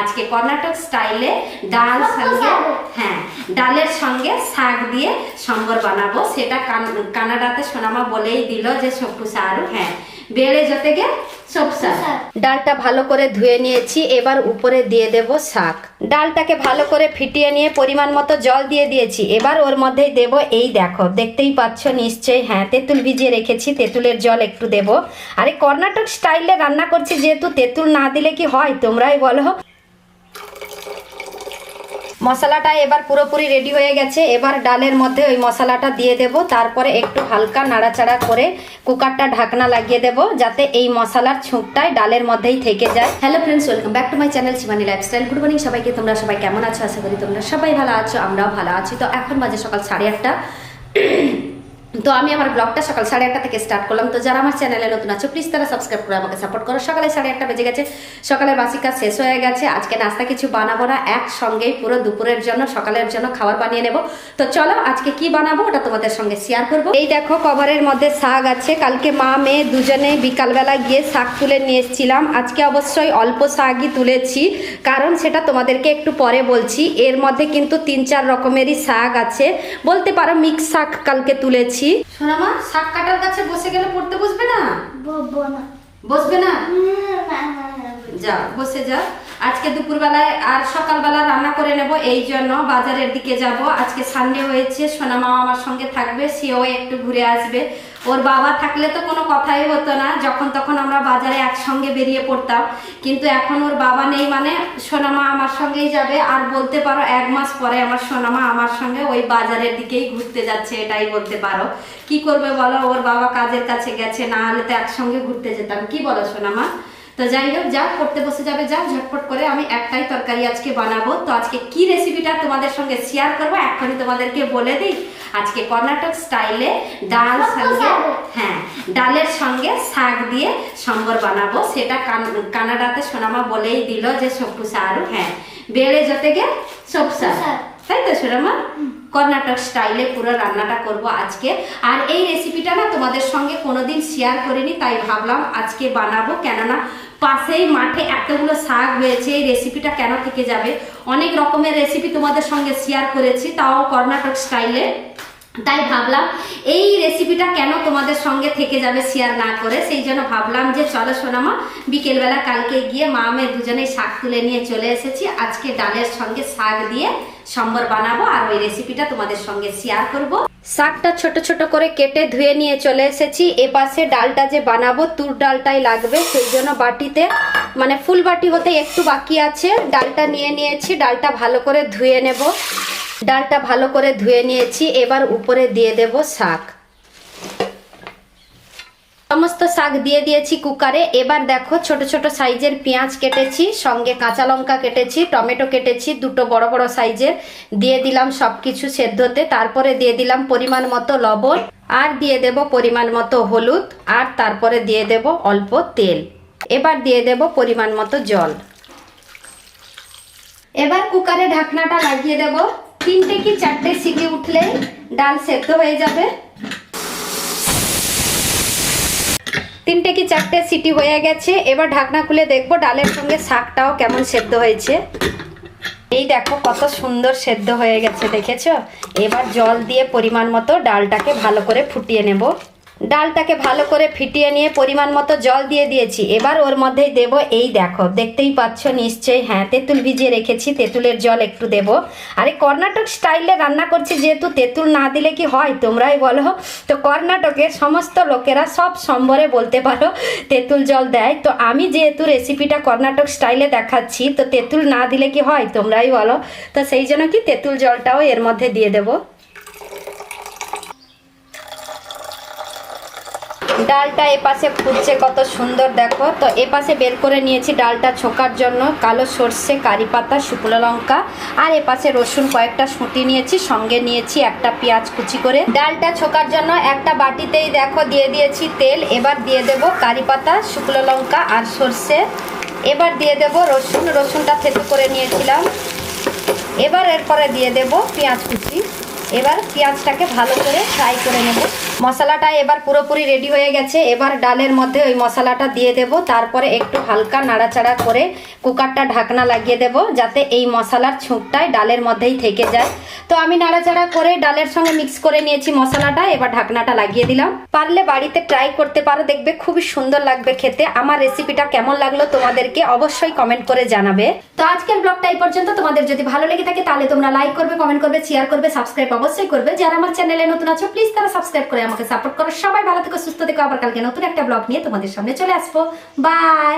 আজকে কর্ণাটক স্টাইলে ডাল সঙ্গে হ্যাঁ ডালের সঙ্গে শাক দিয়ে সম্বর বানাবো। সেটা কানাডাতে সোনামা বলেই দিল যে সপ্পু সারু। হ্যাঁ বেড়ে জতেগে সবসা ডালটা ভালো করে ধুয়ে নিয়েছি। এবার উপরে দিয়ে দেব শাক। ডালটাকে ভালো করে ফিটিয়ে নিয়ে পরিমাণ মতো জল দিয়ে দিয়েছি। এবার ওর মধ্যেই দেব এই দেখো দেখতেই পাচ্ছ নিশ্চয়ই। হ্যাঁ তেঁতুল ভিজিয়ে রেখেছি। তেঁতুলের জল একটু দেব। আরে কর্ণাটক স্টাইলে রান্না করছি যেহেতু তেঁতুল না দিলে কি হয় তোমরাই বলো। মশলাটা এবার পুরোপুরি রেডি হয়ে গেছে। এবার ডালের মধ্যে ওই মশলাটা দিয়ে দেব। তারপরে একটু হালকা নাড়াচাড়া করে কুকারটা ঢাকনা লাগিয়ে দেব, যাতে এই মশলার ছুঁকটাই ডালের মধ্যেই থেকে যায়। Hello friends welcome back to my channel Shivani lifestyle good morning সবাইকে, তোমরা সবাই কেমন আছো? আশা করি তোমরা সবাই ভালো আছো, আমরাও ভালো আছি। তো এখন মাঝে সকাল সাড়ে আটটা। তো আমি আমার ব্লগটা সকাল সাড়ে আটটা থেকে স্টার্ট করলাম। তো যারা আমার চ্যানেলে নতুন আছে প্লিজ তারা সাবস্ক্রাইব করে আমাকে সাপোর্ট করো। সকালে সাড়ে আটটা বেজে গেছে, সকালের বাসি কাজ শেষ হয়ে গেছে। আজকে নাস্তা কিছু বানাবো না, একসঙ্গেই পুরো দুপুরের জন্য, সকালের জন্য খাবার বানিয়ে নেব। তো চলো আজকে কি বানাবো ওটা তোমাদের সঙ্গে শেয়ার করব। এই দেখো কভারের মধ্যে শাক আছে। কালকে মা, মেয়ে দুজনে বিকালবেলা গিয়ে শাক তুলে নিয়ে এসেছিলাম। আজকে অবশ্যই অল্প শাকই তুলেছি, কারণ সেটা তোমাদেরকে একটু পরে বলছি। এর মধ্যে কিন্তু তিন চার রকমেরই শাক আছে। বলতে পারো মিক্স শাক কালকে তুলেছি। সোনামা শাক কাটার কাছে বসে গেলে পড়তে বসবে না? বসবো না, যা বসে যা। আজকে দুপুরবেলায় আর সকালবেলা রান্না করে নেব এই জন্য বাজারের দিকে যাব। আজকে সানডে হয়েছে সোনামা আমার সঙ্গে থাকবে সেও একটু ঘুরে আসবে। ওর বাবা থাকলে তো কোনো কথাই হতো না, যখন তখন আমরা বাজারে একসঙ্গে বেরিয়ে পড়তাম। কিন্তু এখন ওর বাবা নেই মানে সোনামা আমার সঙ্গেই যাবে। আর বলতে পারো, এক মাস পরে আমার সোনামা আমার সঙ্গে ওই বাজারের দিকেই ঘুরতে যাচ্ছে, এটাই বলতে পারো। কি করবে বলো? ওর বাবা কাজের কাছে গেছে, না হলে তো একসঙ্গে ঘুরতে যেতাম। কি বলো সোনামা? তো যাই হোক যাও করতে বসে যাবে যাও ঝটপট করে আমি একটাই তরকারি আজকে বানাবো। তো আজকে কি রেসিপিটা তোমাদের সঙ্গে শেয়ার করব এখনই তোমাদেরকে বলে দিই। আজকে কর্ণাটক স্টাইলে ডাল সঙ্গে হ্যাঁ ডালের সঙ্গে শাক দিয়ে সম্বর বানাবো। সেটা কানাডাতে সোনামা বলেই দিল যে সপ্পু সারু হ্যাঁ। বেড়ে জতেগে সবসা তাই তো সোনামা? কর্ণাটক স্টাইলে পুরো রান্নাটা করব আজকে। আর এই রেসিপিটা না তোমাদের সঙ্গে কোনোদিন শেয়ার করিনি তাই ভাবলাম আজকে বানাবো। কেননা পাশেই মাঠে এতগুলো শাক হয়েছে, এই রেসিপিটা কেন থেকে যাবে? অনেক রকমের রেসিপি তোমাদের সঙ্গে শেয়ার করেছি, তাও কর্ণাটক স্টাইলে তাই ভাবলাম, এই রেসিপিটা কেন তোমাদের সঙ্গে থেকে যাবে শেয়ার না করে? সেই জন্য ভাবলাম যে চলো সোনামা, বিকেলবেলা কালকে গিয়ে মা মেয়ে দুজনেই শাক তুলে নিয়ে চলে এসেছি। আজকে ডালের সঙ্গে শাক দিয়ে সম্বর বানাবো আর ওই রেসিপিটা তোমাদের সঙ্গে শেয়ার করব। শাকটা ছোট ছোট করে কেটে ধুয়ে নিয়ে চলে এসেছি। এপাশে ডালটা যে বানাবো, তুর ডালটাই লাগবে। সেই জন্য বাটিতে মানে ফুল বাটি হতে একটু বাকি আছে। ডালটা নিয়ে নিয়েছি, ডালটা ভালো করে ধুয়ে নেব। ডালটা ভালো করে ধুয়ে নিয়েছি। এবার উপরে দিয়ে দেব শাক। সমস্ত শাক দিয়ে দিয়েছি কুকারে। এবার দেখো ছোট ছোট সাইজের পেঁয়াজ কেটেছি, সঙ্গে কাঁচা লঙ্কা কেটেছি, টমেটো কেটেছি, দুটো বড় বড় সাইজের। দিয়ে দিলাম সব কিছু সেদ্ধতে, তারপরে দিয়ে দিলাম পরিমাণ মতো লবণ, আর দিয়ে দেব পরিমাণ মতো হলুদ, আর তারপরে দিয়ে দেব অল্প তেল। এবার দিয়ে দেব পরিমাণ মতো জল। এবার কুকারে ঢাকনাটা লাগিয়ে দেব। তিনটে কি চারটে সিটি উঠলে ডাল সেদ্ধ হয়ে যাবে। তিনটে কি চারটে সিটি হয়ে গেছে? এবার ঢাকনা খুলে দেখব ডালের সঙ্গে শাকটাও কেমন সেদ্ধ হয়েছে। এই দেখো কত সুন্দর সেদ্ধ হয়ে গেছে, দেখেছ? এবার জল দিয়ে পরিমাণ মতো ডালটাকে ভালো করে ফুটিয়ে নেব। ডালটাকে ভালো করে ফিটিয়ে নিয়ে পরিমাণ মতো জল দিয়ে দিয়েছি। এবার ওর মধ্যেই দেব এই দেখো, দেখতেই পাচ্ছ নিশ্চয়ই। হ্যাঁ তেঁতুল ভিজিয়ে রেখেছি, তেঁতুলের জল একটু দেব। আরে, কর্ণাটক স্টাইলে রান্না করছি, যেহেতু তেঁতুল না দিলে কি হয় তোমরাই বলো। তো কর্ণাটকের সমস্ত লোকেরা সব সম্বরে বলতে পারো, তেঁতুল জল দেয়। তো আমি যেহেতু রেসিপিটা কর্ণাটক স্টাইলে দেখাচ্ছি, তো তেঁতুল না দিলে কি হয় তোমরাই বলো। তো সেই জন্য কি তেঁতুল জলটাও এর মধ্যে দিয়ে দেবো। ডালটা এপাশে ফুটছে কত সুন্দর, দেখো। তো এপাশে বের করে নিয়েছি ডালটা ছোকার জন্য। কালো সর্ষে, কারি পাতা, শুকনো লঙ্কা। আর এপাশে রসুন কয়েকটা সুটি নিয়েছি, সঙ্গে নিয়েছি একটা পেঁয়াজ কুচি করে। ডালটা ছোকার জন্য একটা বাটিতেই, দেখো, দিয়ে দিয়েছি তেল। এবার দিয়ে দেব কারি পাতা, শুকনো লঙ্কা আর সর্ষে। এবার দিয়ে দেব রসুন। রসুনটা থেতু করে নিয়েছিলাম। এবার এরপরে দিয়ে দেব পেঁয়াজ কুচি। এবার পেঁয়াজটাকে ভালো করে ফ্রাই করে নেব। মশলাটা এবার পুরোপুরি রেডি হয়ে গেছে। এবার ডালের মধ্যে ওই মশলাটা দিয়ে দেব। তারপরে একটু হালকা নাড়াচাড়া করে কুকারটা ঢাকনা লাগিয়ে দেব, যাতে এই মশলার ছুঁকটাই ডালের মধ্যেই থেকে যায়। তো আমি নাড়াচাড়া করে ডালের সঙ্গে মিক্স করে নিয়েছি মশলাটা। এবার ঢাকনাটা লাগিয়ে দিলাম। পারলে বাড়িতে ট্রাই করতে পারো। দেখবে খুবই সুন্দর লাগবে খেতে। আমার রেসিপিটা কেমন লাগল তোমাদেরকে অবশ্যই কমেন্ট করে জানাবে। তো আজকের ব্লগটা এই পর্যন্ত। তোমাদের যদি ভালো লেগে থাকে, তাহলে তোমরা লাইক করবে কমেন্ট করবে শেয়ার করবে সাবস্ক্রাইব অবশ্যই করবে। যারা আমার চ্যানেলে নতুন আছো প্লিজ তারা সাবস্ক্রাইব করে আমাকে সাপোর্ট করো। সবাই ভালো থেকো, সুস্থ থেকো। আবার কালকে নতুন একটা ব্লগ নিয়ে তোমাদের সামনে চলে আসব। বাই